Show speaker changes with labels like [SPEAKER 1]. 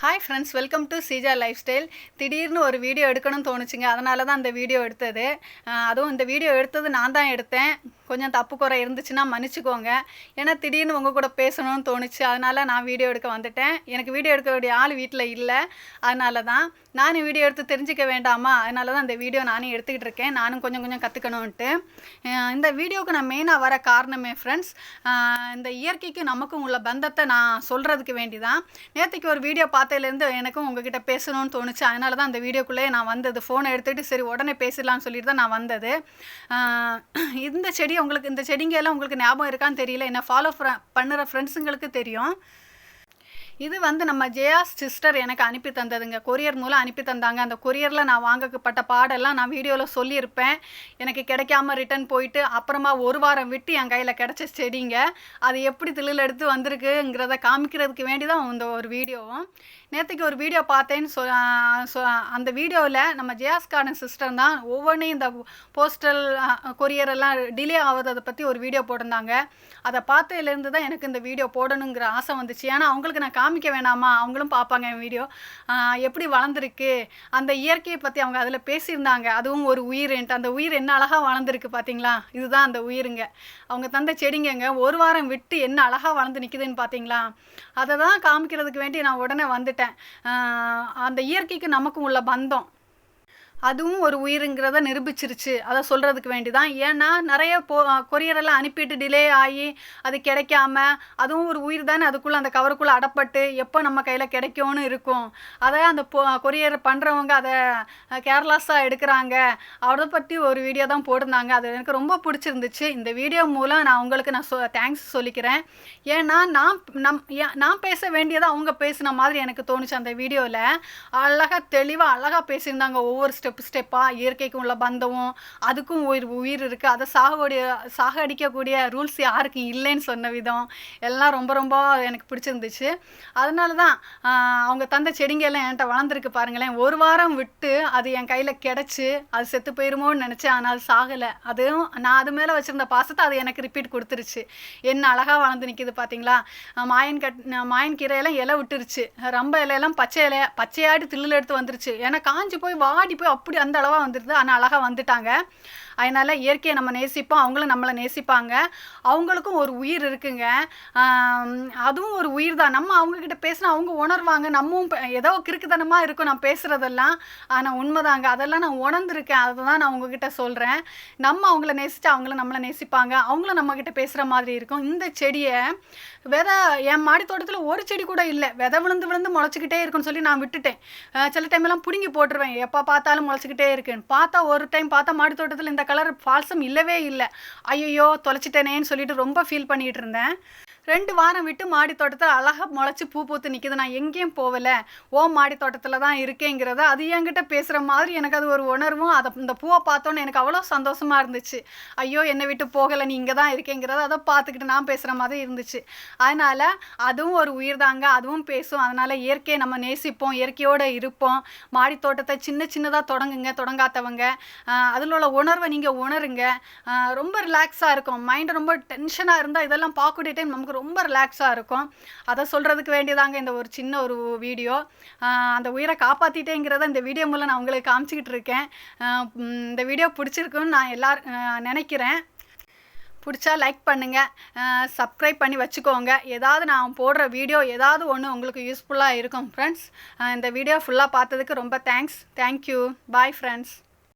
[SPEAKER 1] Hi friends welcome to Seeja lifestyle திடீர்னு ஒரு video எடுக்கணும்னு தோணுச்சுங்க. அதனால தான் அந்த வீடியோ எடுத்தது. அதுவும் இந்த வீடியோ எடுத்தது நான் தான் எடுத்தேன். கொஞ்சம் தப்பு குறை இருந்துச்சுன்னா மன்னிச்சுக்கோங்க. ஏன்னா திடீர்னு உங்கள் கூட பேசணும்னு தோணுச்சு. அதனால் நான் வீடியோ எடுக்க வந்துட்டேன். எனக்கு வீடியோ எடுக்க வேண்டிய ஆள் வீட்டில் இல்லை. அதனால தான் நானும் வீடியோ எடுத்து தெரிஞ்சுக்க வேண்டாமா? அதனால தான் இந்த வீடியோ நானும் எடுத்துக்கிட்டு இருக்கேன். நானும் கொஞ்சம் கொஞ்சம் கற்றுக்கணுன்ட்டு இந்த வீடியோவுக்கு நான் மெயினாக வர காரணமே ஃப்ரெண்ட்ஸ் இந்த இயற்கைக்கு நமக்கும் உள்ள பந்தத்தை நான் சொல்கிறதுக்கு வேண்டி தான் நேற்றுக்கு ஒரு வீடியோ பார்த்ததுலேருந்து எனக்கும் உங்ககிட்ட பேசணும்னு தோணுச்சு. அதனால தான் அந்த வீடியோக்குள்ளேயே நான் வந்தது. ஃபோனை எடுத்துகிட்டு சரி உடனே பேசிடலாம்னு சொல்லிட்டு தான் நான் வந்தது. இந்த செடி உங்களுக்கு இந்த செடிங்க எல்லாம் உங்களுக்கு ஞாபகம் இருக்கான்னு தெரியல. என்ன ஃபாலோ பண்ணுற ஃப்ரெண்ட்ஸுங்களுக்கு தெரியும். இது வந்து நம்ம ஜெயாஸ் சிஸ்டர் எனக்கு அனுப்பி தந்ததுங்க. கொரியர் மூலம் அனுப்பி தந்தாங்க. அந்த கொரியரில் நான் வாங்கப்பட்ட பாடெல்லாம் நான் வீடியோவில் சொல்லியிருப்பேன். எனக்கு கிடைக்காம ரிட்டர்ன் போயிட்டு அப்புறமா ஒரு வாரம் விட்டு என் கையில் கிடச்ச செடிங்க. அது எப்படி தில்லில் எடுத்து வந்திருக்குங்கிறத காமிக்கிறதுக்கு வேண்டி தான் இந்த ஒரு வீடியோவும். நேற்றுக்கு ஒரு வீடியோ பார்த்தேன்னு சொ அந்த வீடியோவில் நம்ம ஜெயாஸ் சிஸ்டர் தான் ஒவ்வொன்றையும் இந்த போஸ்டல் கொரியர் எல்லாம் டிலே ஆகுறதை பற்றி ஒரு வீடியோ போட்டிருந்தாங்க. அதை பார்த்ததுலேருந்து தான் எனக்கு இந்த வீடியோ போடணுங்கிற ஆசை வந்துச்சு. ஏன்னா அவங்களுக்கு நான் காமிக்க வேணாமா? அவங்களும் பார்ப்பாங்க என் வீடியோ. எப்படி வளர்ந்துருக்கு? அந்த இயற்கையை பற்றி அவங்க அதில் பேசியிருந்தாங்க. அதுவும் ஒரு உயிர்ன்ட்டு அந்த உயிர் என்ன அழகாக வளர்ந்துருக்கு பார்த்தீங்களா? இதுதான் அந்த உயிருங்க. அவங்க தந்த செடிங்கங்க ஒரு வாரம் விட்டு என்ன அழகாக வளர்ந்து நிற்குதுன்னு பார்த்தீங்களா? அதை தான் காமிக்கிறதுக்கு வேண்டி நான் உடனே வந்துட்டேன். அந்த இயற்கைக்கு நமக்கும் உள்ள பந்தம். அதுவும் ஒரு உயிருங்கிறத நிரூபிச்சிருச்சு. அதை சொல்கிறதுக்கு வேண்டி தான் ஏன்னா நிறைய போ கொரியரெல்லாம் அனுப்பிட்டு டிலே ஆகி அது கிடைக்காம அதுவும் ஒரு உயிர் தானே அதுக்குள்ளே அந்த கவருக்குள்ளே அடப்பட்டு எப்போ நம்ம கையில் கிடைக்கும்னு இருக்கும். அதை அந்த பொ கொரியர் பண்ணுறவங்க அதை கேர்லெஸ்ஸாக எடுக்கிறாங்க. அதை பற்றி ஒரு வீடியோ தான் போட்டிருந்தாங்க. அது எனக்கு ரொம்ப பிடிச்சிருந்துச்சு. இந்த வீடியோ மூலம் நான் உங்களுக்கு நான் சொ தேங்க்ஸ் சொல்லிக்கிறேன். ஏன்னா நான் நம் ஏன் நான் பேச வேண்டியதை அவங்க பேசின மாதிரி எனக்கு தோணுச்சு அந்த வீடியோவில் அழகாக தெளிவாக அழகாக பேசியிருந்தாங்க ஒவ்வொரு ஸ்டெப் ஸ்டெப் ஸ்டெப்பாக இயற்கைக்கும் உள்ள பந்தமும் அதுக்கும் உயிர் உயிர் இருக்குது அதை சாகக்கூடிய சாக அடிக்கக்கூடிய ரூல்ஸ் யாருக்கும் இல்லைன்னு சொன்ன விதம் எல்லாம் ரொம்ப ரொம்ப எனக்கு பிடிச்சிருந்துச்சு. அதனால தான் அவங்க தந்த செடிங்க எல்லாம் என்கிட்ட வளர்ந்துருக்கு பாருங்களேன். ஒரு வாரம் விட்டு அது என் கையில் கிடச்சி அது செத்து போயிருமோன்னு நினச்சேன். ஆனால் அது சாகலை. அதுவும் நான் அது மேலே வச்சுருந்த பாசத்தை அது எனக்கு ரிப்பீட் கொடுத்துருச்சு. என்ன அழகாக வளர்ந்து நிற்கிது பார்த்தீங்களா மாயன் கட் மாயன் கீரையெல்லாம் இலை விட்டுருச்சு. ரொம்ப இலையெல்லாம் பச்சை இலை பச்சையாடி தில்லில் எடுத்து வந்துருச்சு. ஏன்னா காஞ்சி போய் வாடி போய் அப்படி அந்த அளவாக வந்துடுது ஆனால் அழகாக வந்துட்டாங்க. அதனால் இயற்கையை நம்ம நேசிப்போம் அவங்களும் நம்மளை நேசிப்பாங்க. அவங்களுக்கும் ஒரு உயிர் இருக்குங்க. அதுவும் ஒரு உயிர் தான். நம்ம அவங்கக்கிட்ட பேசினா அவங்க உணர்வாங்க. நம்மவும் ஏதோ கிறுக்குத்தனமாக இருக்கும் நான் பேசுகிறதெல்லாம் ஆனால் உண்மைதாங்க. அதெல்லாம் நான் உணர்ந்திருக்கேன். அதை தான் நான் உங்ககிட்ட சொல்கிறேன் நம்ம அவங்கள நேசித்து அவங்களும் நம்மளை நேசிப்பாங்க. அவங்களும் நம்மக்கிட்ட பேசுகிற மாதிரி இருக்கும். இந்த செடியை விதை என் மாடி தோட்டத்தில் ஒரு செடி கூட இல்லை. விதை விழுந்து விழுந்து முளைச்சிக்கிட்டே இருக்குன்னு சொல்லி நான் விட்டுட்டேன். சில டைம்லாம் பிடுங்கி போட்டுருவேன். எப்போ பார்த்தாலும் முளைச்சிக்கிட்டே இருக்குன்னு பார்த்தா ஒரு டைம் பார்த்தா மாடி தோட்டத்தில் இந்த கலர் ஃபால்ஸும் இல்லவே இல்லை. ஐயோ தொலைச்சிட்டேனேன்னு சொல்லிட்டு ரொம்ப ஃபீல் பண்ணிட்டு இருந்தேன். ரெண்டு வாரம் விட்டு மாடி தோட்டத்தில் அழகாக முளைச்சி பூ பூத்து நிற்கிது நான் எங்கேயும் போகலை. ஓ மாடி தோட்டத்தில் தான் இருக்கேங்கிறத அது என்கிட்ட பேசுகிற மாதிரி எனக்கு அது ஒரு உணர்வும். அதை இந்த பூவை பார்த்தோன்னே எனக்கு அவ்வளோ சந்தோஷமாக இருந்துச்சு. ஐயோ என்னை விட்டு போகலை நீ இங்கே தான் இருக்கேங்கிறத அதை பார்த்துக்கிட்டு நான் பேசுகிற மாதிரி இருந்துச்சு. அதனால் அதுவும் ஒரு உயிர் தாங்க அதுவும் பேசும். அதனால் இயற்கையை நம்ம நேசிப்போம் இயற்கையோடு இருப்போம். மாடி தோட்டத்தை சின்ன சின்னதாக தொடங்குங்க தொடங்காதவங்க. அதில் உள்ள உணர்வை நீங்கள் உணருங்க. ரொம்ப ரிலாக்ஸாக இருக்கும். மைண்ட் ரொம்ப டென்ஷனாக இருந்தால் இதெல்லாம் பார்க்கக்கூடிய டைம் நமக்கு ரொம்ப ரிலாக்ஸாக இருக்கும். அதை சொல்கிறதுக்கு வேண்டியதாங்க இந்த ஒரு சின்ன ஒரு வீடியோ. அந்த உயிரை காப்பாற்றிட்டேங்கிறத இந்த வீடியோ மூலம் நான் உங்களுக்கு காமிச்சிக்கிட்டு இருக்கேன். இந்த வீடியோ பிடிச்சிருக்குன்னு நான் எல்லார் நினைக்கிறேன். பிடிச்சா லைக் பண்ணுங்கள் சப்ஸ்கிரைப் பண்ணி வச்சுக்கோங்க. ஏதாவது நான் போடுற வீடியோ ஏதாவது ஒன்று உங்களுக்கு யூஸ்ஃபுல்லாக இருக்கும் ஃப்ரெண்ட்ஸ் இந்த வீடியோ ஃபுல்லாக பார்த்ததுக்கு ரொம்ப தேங்க்ஸ் தேங்க்யூ பாய் ஃப்ரெண்ட்ஸ்